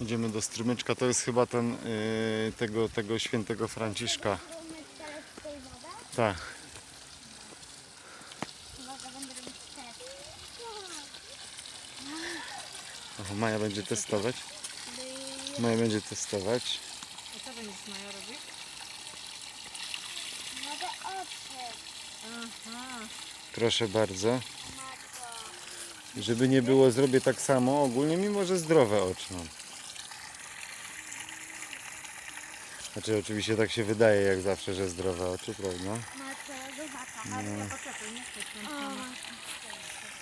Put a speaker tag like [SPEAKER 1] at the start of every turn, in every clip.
[SPEAKER 1] Idziemy do strumyczka. To jest chyba ten y, tego, tego świętego Franciszka. Tak. O, Maja będzie testować. Maja będzie testować.
[SPEAKER 2] A co będziesz Maja robić?
[SPEAKER 3] Mogę.
[SPEAKER 2] Aha.
[SPEAKER 1] Proszę bardzo. Żeby nie było, zrobię tak samo ogólnie, mimo że zdrowe oczy mam. Znaczy oczywiście tak się wydaje jak zawsze, że zdrowe oczy, prawda?
[SPEAKER 2] Ja nie tam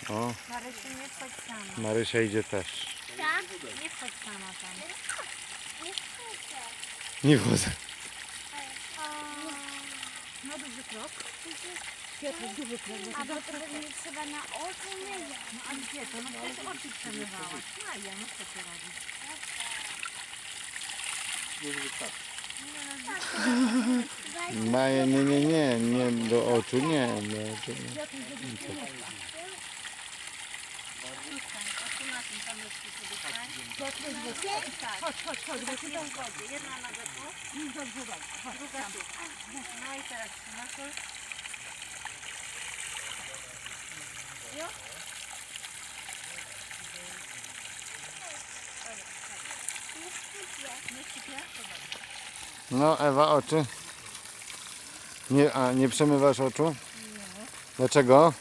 [SPEAKER 3] O,
[SPEAKER 2] Marysiu, nie wchodź sama.
[SPEAKER 1] Marysia idzie też.
[SPEAKER 3] tak?
[SPEAKER 2] Nie wchodź sama tam.
[SPEAKER 3] Nie.
[SPEAKER 1] Nie wchodzę.
[SPEAKER 2] No duży krok. Piotr, duży krok. bo
[SPEAKER 3] A
[SPEAKER 2] to
[SPEAKER 3] bo to pewnie trzeba na oczy myć.
[SPEAKER 2] No a gdzie to? No przecież oczy przemywałaś. Maja, no co ty robisz?
[SPEAKER 1] Maja, nie, nie, nie, nie do oczu, nie. Do oczu, nie.
[SPEAKER 2] Nie. Chodź, chodź, chodź, bo ty tam wchodzi. Jedna noga tu. Dobrze, dobrze. Druga tu. No i teraz trzymasz. Już? Nie sypie?
[SPEAKER 1] No, Ewa, oczy. Nie, a nie przemywasz oczu? Dlaczego?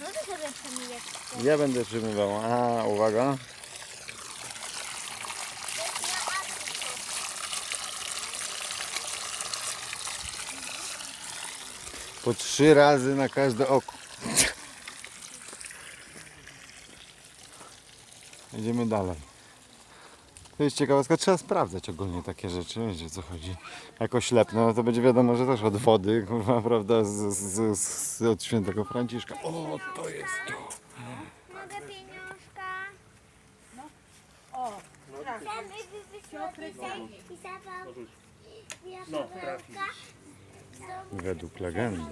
[SPEAKER 3] No to sobie.
[SPEAKER 1] Ja będę przemywał. A, uwaga. Po trzy razy na każde oko. Idziemy dalej. To jest ciekawostka, trzeba sprawdzać ogólnie takie rzeczy, wiecie o co chodzi. Jak oślepnę, no to będzie wiadomo, że też od wody, kurwa, prawda, z, z, z, od świętego Franciszka. O, to jest to.
[SPEAKER 3] Mogę pieniążka?
[SPEAKER 2] O,
[SPEAKER 3] Chcemy wypisać i zawał. Ja
[SPEAKER 4] No.
[SPEAKER 1] Według legendy.